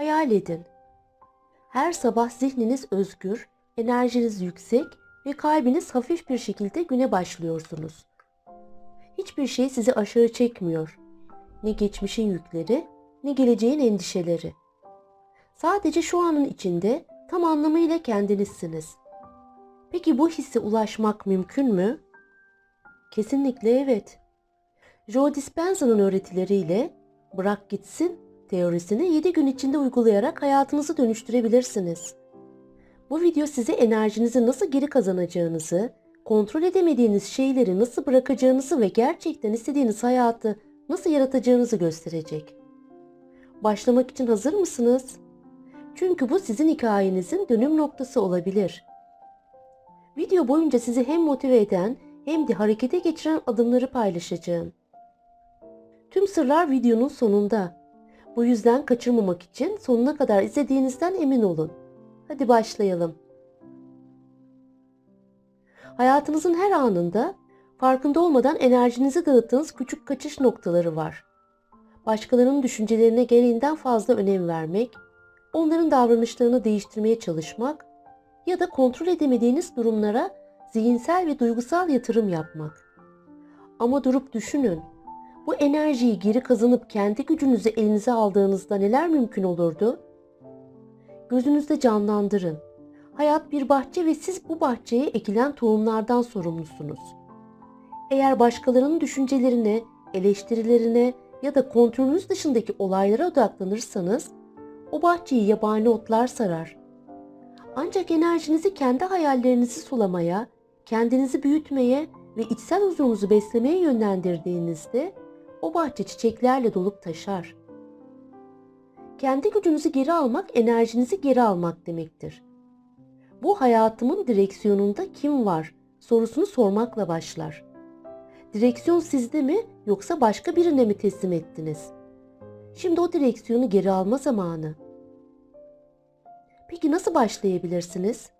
Hayal edin. Her sabah zihniniz özgür, enerjiniz yüksek ve kalbiniz hafif bir şekilde güne başlıyorsunuz. Hiçbir şey sizi aşağı çekmiyor. Ne geçmişin yükleri, ne geleceğin endişeleri. Sadece şu anın içinde tam anlamıyla kendinizsiniz. Peki bu hisse ulaşmak mümkün mü? Kesinlikle evet. Joe Dispenza'nın öğretileriyle bırak gitsin teorisini 7 gün içinde uygulayarak hayatınızı dönüştürebilirsiniz. Bu video size enerjinizi nasıl geri kazanacağınızı, kontrol edemediğiniz şeyleri nasıl bırakacağınızı ve gerçekten istediğiniz hayatı nasıl yaratacağınızı gösterecek. Başlamak için hazır mısınız? Çünkü bu sizin hikayenizin dönüm noktası olabilir. Video boyunca sizi hem motive eden hem de harekete geçiren adımları paylaşacağım. Tüm sırlar videonun sonunda. Bu yüzden kaçırmamak için sonuna kadar izlediğinizden emin olun. Hadi başlayalım. Hayatınızın her anında farkında olmadan enerjinizi dağıttığınız küçük kaçış noktaları var. Başkalarının düşüncelerine gereğinden fazla önem vermek, onların davranışlarını değiştirmeye çalışmak ya da kontrol edemediğiniz durumlara zihinsel ve duygusal yatırım yapmak. Ama durup düşünün. Bu enerjiyi geri kazanıp kendi gücünüzü elinize aldığınızda neler mümkün olurdu? Gözünüzde canlandırın. Hayat bir bahçe ve siz bu bahçeye ekilen tohumlardan sorumlusunuz. Eğer başkalarının düşüncelerine, eleştirilerine ya da kontrolünüz dışındaki olaylara odaklanırsanız o bahçeyi yabani otlar sarar. Ancak enerjinizi kendi hayallerinizi sulamaya, kendinizi büyütmeye ve içsel huzurunuzu beslemeye yönlendirdiğinizde o bahçe çiçeklerle dolup taşar. Kendi gücünüzü geri almak enerjinizi geri almak demektir. Bu hayatımın direksiyonunda kim var sorusunu sormakla başlar. Direksiyon sizde mi yoksa başka birine mi teslim ettiniz? Şimdi o direksiyonu geri alma zamanı. Peki nasıl başlayabilirsiniz?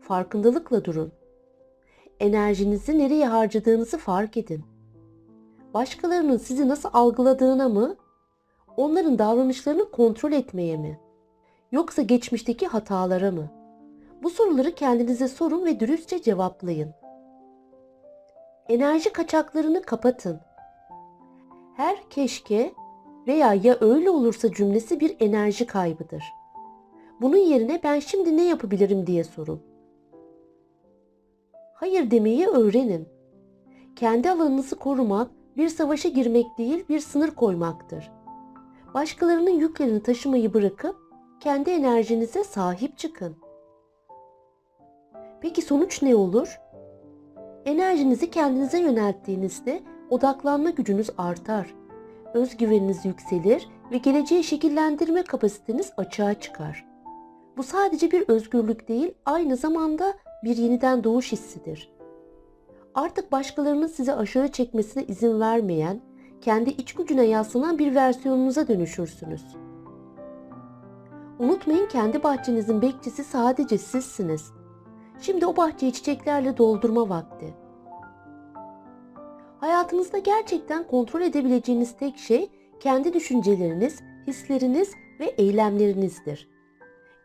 Farkındalıkla durun. Enerjinizi nereye harcadığınızı fark edin. Başkalarının sizi nasıl algıladığına mı, onların davranışlarını kontrol etmeye mi, yoksa geçmişteki hatalara mı? Bu soruları kendinize sorun ve dürüstçe cevaplayın. Enerji kaçaklarını kapatın. Her keşke veya ya öyle olursa cümlesi bir enerji kaybıdır. Bunun yerine ben şimdi ne yapabilirim diye sorun. Hayır demeyi öğrenin. Kendi alanınızı korumak bir savaşa girmek değil bir sınır koymaktır. Başkalarının yüklerini taşımayı bırakıp kendi enerjinize sahip çıkın. Peki sonuç ne olur? Enerjinizi kendinize yönelttiğinizde odaklanma gücünüz artar. Özgüveniniz yükselir ve geleceği şekillendirme kapasiteniz açığa çıkar. Bu sadece bir özgürlük değil, aynı zamanda bir yeniden doğuş hissidir. Artık başkalarının sizi aşağı çekmesine izin vermeyen, kendi iç gücüne yaslanan bir versiyonunuza dönüşürsünüz. Unutmayın kendi bahçenizin bekçisi sadece sizsiniz. Şimdi o bahçeyi çiçeklerle doldurma vakti. Hayatınızda gerçekten kontrol edebileceğiniz tek şey kendi düşünceleriniz, hisleriniz ve eylemlerinizdir.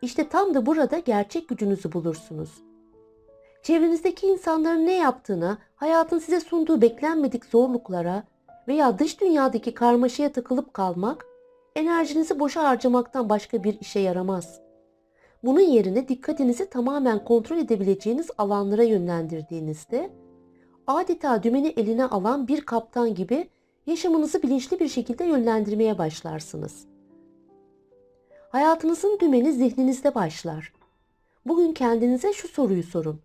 İşte tam da burada gerçek gücünüzü bulursunuz. Çevrenizdeki insanların ne yaptığına, hayatın size sunduğu beklenmedik zorluklara veya dış dünyadaki karmaşaya takılıp kalmak, enerjinizi boşa harcamaktan başka bir işe yaramaz. Bunun yerine dikkatinizi tamamen kontrol edebileceğiniz alanlara yönlendirdiğinizde, adeta dümeni eline alan bir kaptan gibi yaşamınızı bilinçli bir şekilde yönlendirmeye başlarsınız. Hayatınızın dümeni zihninizde başlar. Bugün kendinize şu soruyu sorun.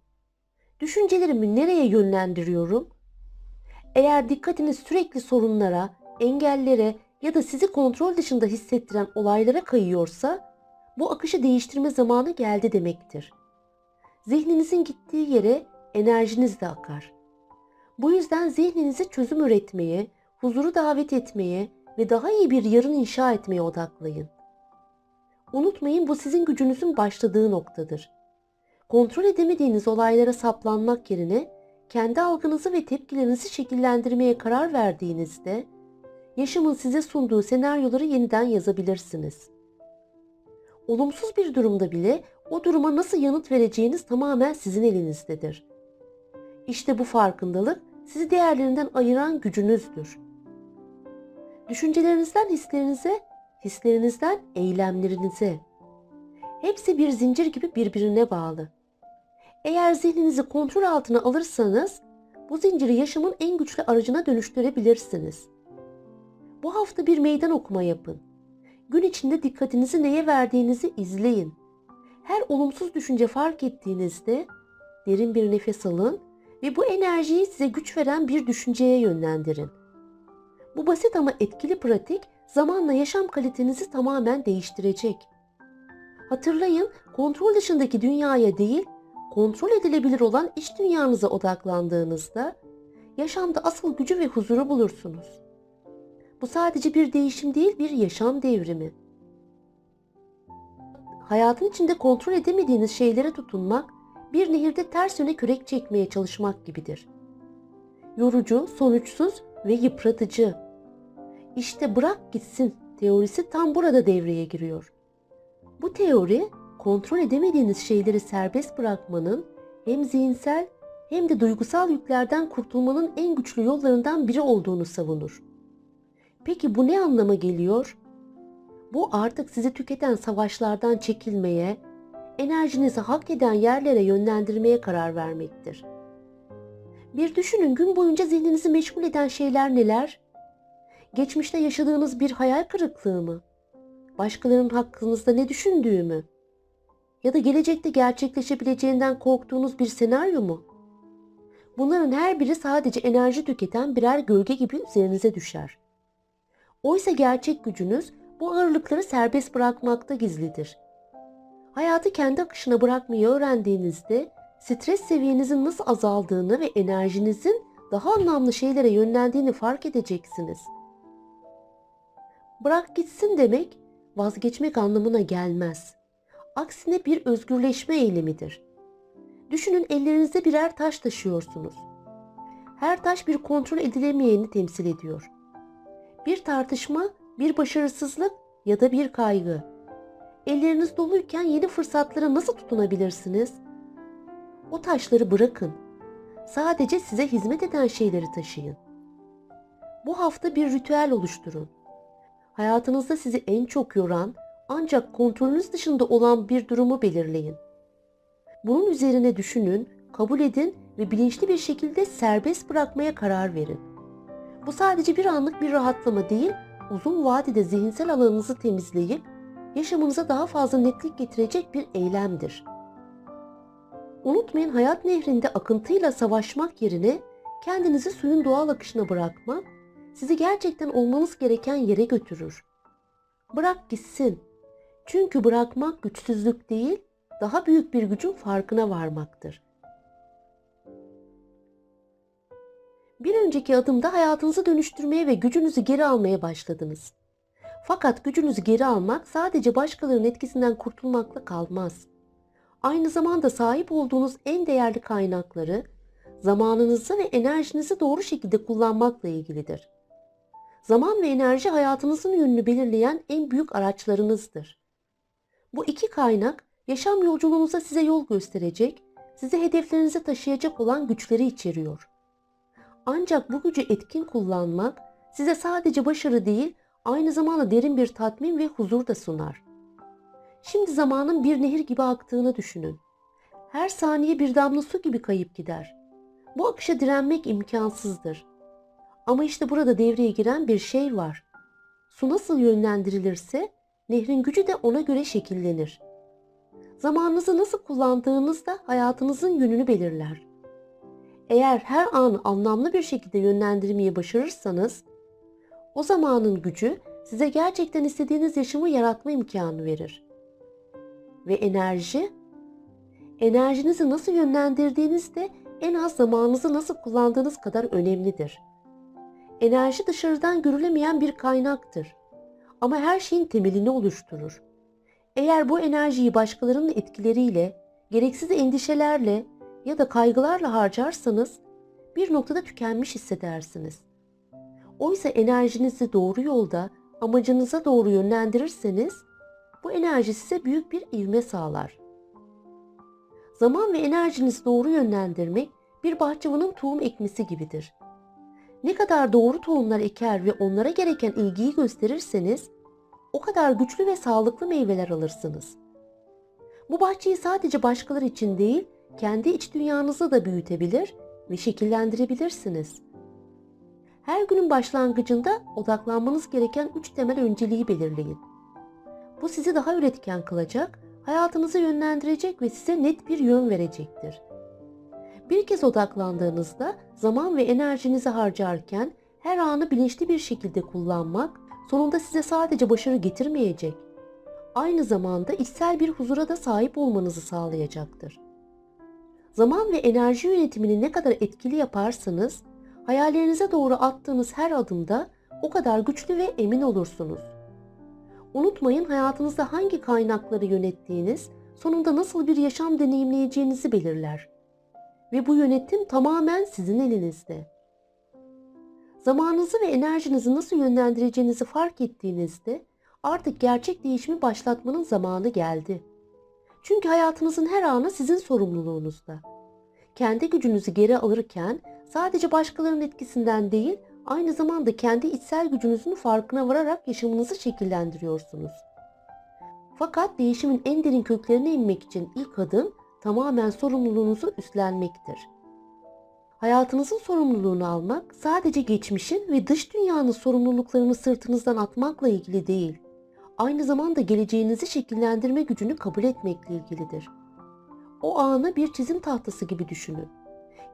Düşüncelerimi nereye yönlendiriyorum? Eğer dikkatiniz sürekli sorunlara, engellere ya da sizi kontrol dışında hissettiren olaylara kayıyorsa, bu akışı değiştirme zamanı geldi demektir. Zihninizin gittiği yere enerjiniz de akar. Bu yüzden zihninizi çözüm üretmeye, huzuru davet etmeye ve daha iyi bir yarın inşa etmeye odaklayın. Unutmayın bu sizin gücünüzün başladığı noktadır. Kontrol edemediğiniz olaylara saplanmak yerine kendi algınızı ve tepkilerinizi şekillendirmeye karar verdiğinizde yaşamın size sunduğu senaryoları yeniden yazabilirsiniz. Olumsuz bir durumda bile o duruma nasıl yanıt vereceğiniz tamamen sizin elinizdedir. İşte bu farkındalık sizi diğerlerinden ayıran gücünüzdür. Düşüncelerinizden hislerinize, hislerinizden eylemlerinize. Hepsi bir zincir gibi birbirine bağlı. Eğer zihninizi kontrol altına alırsanız bu zinciri yaşamın en güçlü aracına dönüştürebilirsiniz. Bu hafta bir meydan okuma yapın. Gün içinde dikkatinizi neye verdiğinizi izleyin. Her olumsuz düşünce fark ettiğinizde derin bir nefes alın ve bu enerjiyi size güç veren bir düşünceye yönlendirin. Bu basit ama etkili pratik zamanla yaşam kalitenizi tamamen değiştirecek. Hatırlayın, kontrol dışındaki dünyaya değil, kontrol edilebilir olan iç dünyanıza odaklandığınızda yaşamda asıl gücü ve huzuru bulursunuz. Bu sadece bir değişim değil, bir yaşam devrimi. Hayatın içinde kontrol edemediğiniz şeylere tutunmak, bir nehirde ters yöne kürek çekmeye çalışmak gibidir. Yorucu, sonuçsuz ve yıpratıcı. İşte bırak gitsin teorisi tam burada devreye giriyor. Bu teori kontrol edemediğiniz şeyleri serbest bırakmanın hem zihinsel hem de duygusal yüklerden kurtulmanın en güçlü yollarından biri olduğunu savunur. Peki bu ne anlama geliyor? Bu artık sizi tüketen savaşlardan çekilmeye, enerjinizi hak eden yerlere yönlendirmeye karar vermektir. Bir düşünün gün boyunca zihninizi meşgul eden şeyler neler? Geçmişte yaşadığınız bir hayal kırıklığı mı? Başkalarının hakkınızda ne düşündüğü mü? Ya da gelecekte gerçekleşebileceğinden korktuğunuz bir senaryo mu? Bunların her biri sadece enerji tüketen birer gölge gibi üzerinize düşer. Oysa gerçek gücünüz bu ağırlıkları serbest bırakmakta gizlidir. Hayatı kendi akışına bırakmayı öğrendiğinizde stres seviyenizin nasıl azaldığını ve enerjinizin daha anlamlı şeylere yönlendiğini fark edeceksiniz. Bırak gitsin demek vazgeçmek anlamına gelmez. Aksine bir özgürleşme eylemidir. Düşünün ellerinizde birer taş taşıyorsunuz. Her taş bir kontrol edilemeyeni temsil ediyor. Bir tartışma, bir başarısızlık ya da bir kaygı. Elleriniz doluyken yeni fırsatlara nasıl tutunabilirsiniz? O taşları bırakın. Sadece size hizmet eden şeyleri taşıyın. Bu hafta bir ritüel oluşturun. Hayatınızda sizi en çok yoran ancak kontrolünüz dışında olan bir durumu belirleyin. Bunun üzerine düşünün, kabul edin ve bilinçli bir şekilde serbest bırakmaya karar verin. Bu sadece bir anlık bir rahatlama değil, uzun vadede zihinsel alanınızı temizleyip yaşamınıza daha fazla netlik getirecek bir eylemdir. Unutmayın hayat nehrinde akıntıyla savaşmak yerine kendinizi suyun doğal akışına bırakmak sizi gerçekten olmanız gereken yere götürür. Bırak gitsin. Çünkü bırakmak güçsüzlük değil, daha büyük bir gücün farkına varmaktır. Bir önceki adımda hayatınızı dönüştürmeye ve gücünüzü geri almaya başladınız. Fakat gücünüzü geri almak sadece başkalarının etkisinden kurtulmakla kalmaz. Aynı zamanda sahip olduğunuz en değerli kaynakları, zamanınızı ve enerjinizi doğru şekilde kullanmakla ilgilidir. Zaman ve enerji hayatınızın yönünü belirleyen en büyük araçlarınızdır. Bu iki kaynak yaşam yolculuğunuza size yol gösterecek, sizi hedeflerinize taşıyacak olan güçleri içeriyor. Ancak bu gücü etkin kullanmak size sadece başarı değil, aynı zamanda derin bir tatmin ve huzur da sunar. Şimdi zamanın bir nehir gibi aktığını düşünün. Her saniye bir damla su gibi kayıp gider. Bu akışa direnmek imkansızdır. Ama işte burada devreye giren bir şey var. Su nasıl yönlendirilirse nehrin gücü de ona göre şekillenir. Zamanınızı nasıl kullandığınız da hayatınızın yönünü belirler. Eğer her an anlamlı bir şekilde yönlendirmeyi başarırsanız, o zamanın gücü size gerçekten istediğiniz yaşamı yaratma imkanı verir. Ve enerji, enerjinizi nasıl yönlendirdiğiniz de en az zamanınızı nasıl kullandığınız kadar önemlidir. Enerji dışarıdan görülemeyen bir kaynaktır. Ama her şeyin temelini oluşturur. Eğer bu enerjiyi başkalarının etkileriyle, gereksiz endişelerle ya da kaygılarla harcarsanız bir noktada tükenmiş hissedersiniz. Oysa enerjinizi doğru yolda, amacınıza doğru yönlendirirseniz bu enerji size büyük bir ivme sağlar. Zaman ve enerjinizi doğru yönlendirmek bir bahçıvanın tohum ekmesi gibidir. Ne kadar doğru tohumlar eker ve onlara gereken ilgiyi gösterirseniz o kadar güçlü ve sağlıklı meyveler alırsınız. Bu bahçeyi sadece başkaları için değil, kendi iç dünyanızı da büyütebilir ve şekillendirebilirsiniz. Her günün başlangıcında odaklanmanız gereken üç temel önceliği belirleyin. Bu sizi daha üretken kılacak, hayatınızı yönlendirecek ve size net bir yön verecektir. Bir kez odaklandığınızda zaman ve enerjinizi harcarken her anı bilinçli bir şekilde kullanmak sonunda size sadece başarı getirmeyecek, aynı zamanda içsel bir huzura da sahip olmanızı sağlayacaktır. Zaman ve enerji yönetimini ne kadar etkili yaparsanız, hayallerinize doğru attığınız her adımda o kadar güçlü ve emin olursunuz. Unutmayın hayatınızda hangi kaynakları yönettiğiniz, sonunda nasıl bir yaşam deneyimleyeceğinizi belirler. Ve bu yönetim tamamen sizin elinizde. Zamanınızı ve enerjinizi nasıl yönlendireceğinizi fark ettiğinizde artık gerçek değişimi başlatmanın zamanı geldi. Çünkü hayatınızın her anı sizin sorumluluğunuzda. Kendi gücünüzü geri alırken sadece başkalarının etkisinden değil, aynı zamanda kendi içsel gücünüzün farkına vararak yaşamınızı şekillendiriyorsunuz. Fakat değişimin en derin köklerine inmek için ilk adım tamamen sorumluluğunuzu üstlenmektir. Hayatınızın sorumluluğunu almak sadece geçmişin ve dış dünyanın sorumluluklarını sırtınızdan atmakla ilgili değil, aynı zamanda geleceğinizi şekillendirme gücünü kabul etmekle ilgilidir. O anı bir çizim tahtası gibi düşünün.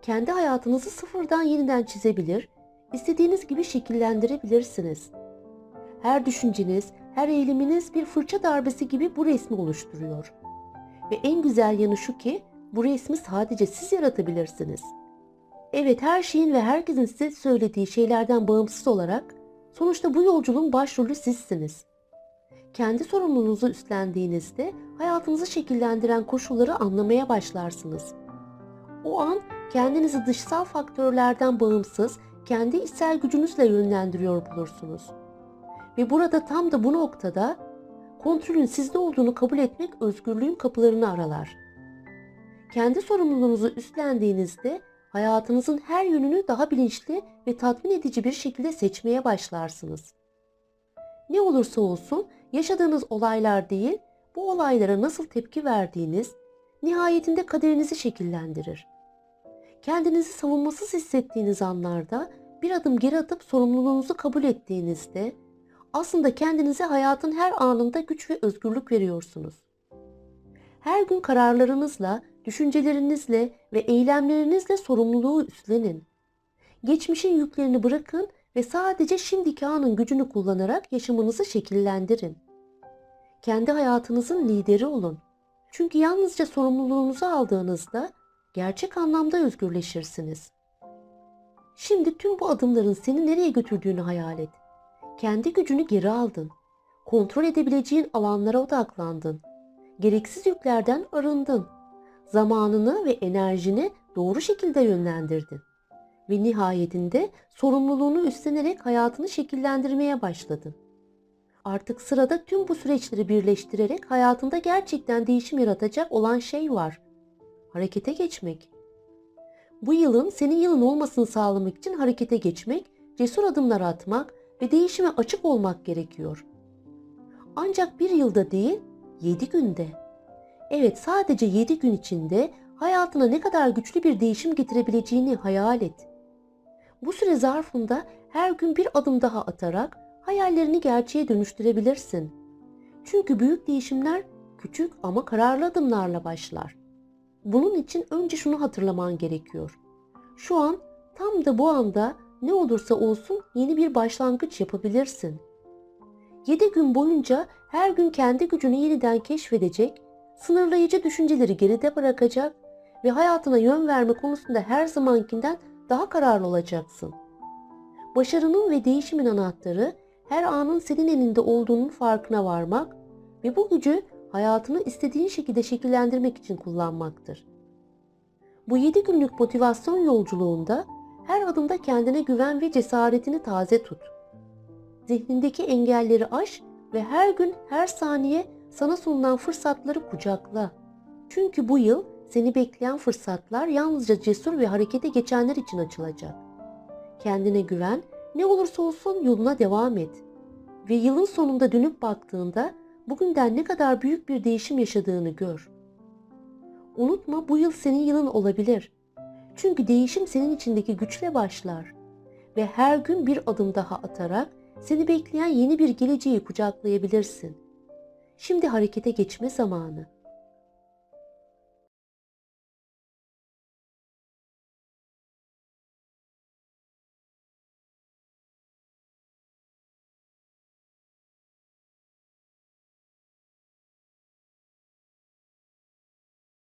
Kendi hayatınızı sıfırdan yeniden çizebilir, istediğiniz gibi şekillendirebilirsiniz. Her düşünceniz, her eğiliminiz bir fırça darbesi gibi bu resmi oluşturuyor. Ve en güzel yanı şu ki bu resmi sadece siz yaratabilirsiniz. Evet her şeyin ve herkesin size söylediği şeylerden bağımsız olarak sonuçta bu yolculuğun başrolü sizsiniz. Kendi sorumluluğunuzu üstlendiğinizde hayatınızı şekillendiren koşulları anlamaya başlarsınız. O an kendinizi dışsal faktörlerden bağımsız, kendi içsel gücünüzle yönlendiriyor bulursunuz. Ve burada tam da bu noktada kontrolün sizde olduğunu kabul etmek özgürlüğün kapılarını aralar. Kendi sorumluluğunuzu üstlendiğinizde hayatınızın her yönünü daha bilinçli ve tatmin edici bir şekilde seçmeye başlarsınız. Ne olursa olsun yaşadığınız olaylar değil, bu olaylara nasıl tepki verdiğiniz nihayetinde kaderinizi şekillendirir. Kendinizi savunmasız hissettiğiniz anlarda bir adım geri atıp sorumluluğunuzu kabul ettiğinizde aslında kendinize hayatın her anında güç ve özgürlük veriyorsunuz. Her gün kararlarınızla, düşüncelerinizle ve eylemlerinizle sorumluluğu üstlenin. Geçmişin yüklerini bırakın ve sadece şimdiki anın gücünü kullanarak yaşamınızı şekillendirin. Kendi hayatınızın lideri olun. Çünkü yalnızca sorumluluğunuzu aldığınızda gerçek anlamda özgürleşirsiniz. Şimdi tüm bu adımların seni nereye götürdüğünü hayal et. Kendi gücünü geri aldın. Kontrol edebileceğin alanlara odaklandın. Gereksiz yüklerden arındın. Zamanını ve enerjini doğru şekilde yönlendirdin. Ve nihayetinde sorumluluğunu üstlenerek hayatını şekillendirmeye başladın. Artık sırada tüm bu süreçleri birleştirerek hayatında gerçekten değişim yaratacak olan şey var. Harekete geçmek. Bu yılın senin yılın olmasını sağlamak için harekete geçmek, cesur adımlar atmak ve değişime açık olmak gerekiyor. Ancak bir yılda değil, yedi günde. Evet sadece yedi gün içinde hayatına ne kadar güçlü bir değişim getirebileceğini hayal et. Bu süre zarfında her gün bir adım daha atarak hayallerini gerçeğe dönüştürebilirsin. Çünkü büyük değişimler küçük ama kararlı adımlarla başlar. Bunun için önce şunu hatırlaman gerekiyor. Şu an tam da bu anda ne olursa olsun yeni bir başlangıç yapabilirsin. 7 gün boyunca her gün kendi gücünü yeniden keşfedecek, sınırlayıcı düşünceleri geride bırakacak ve hayatına yön verme konusunda her zamankinden daha kararlı olacaksın. Başarının ve değişimin anahtarı her anın senin elinde olduğunun farkına varmak ve bu gücü hayatını istediğin şekilde şekillendirmek için kullanmaktır. Bu 7 günlük motivasyon yolculuğunda her adımda kendine güven ve cesaretini taze tut. Zihnindeki engelleri aş ve her gün her saniye sana sunulan fırsatları kucakla. Çünkü bu yıl seni bekleyen fırsatlar yalnızca cesur ve harekete geçenler için açılacak. Kendine güven, ne olursa olsun yoluna devam et. Ve yılın sonunda dönüp baktığında bugünden ne kadar büyük bir değişim yaşadığını gör. Unutma bu yıl senin yılın olabilir. Çünkü değişim senin içindeki güçle başlar. Ve her gün bir adım daha atarak seni bekleyen yeni bir geleceği kucaklayabilirsin. Şimdi harekete geçme zamanı.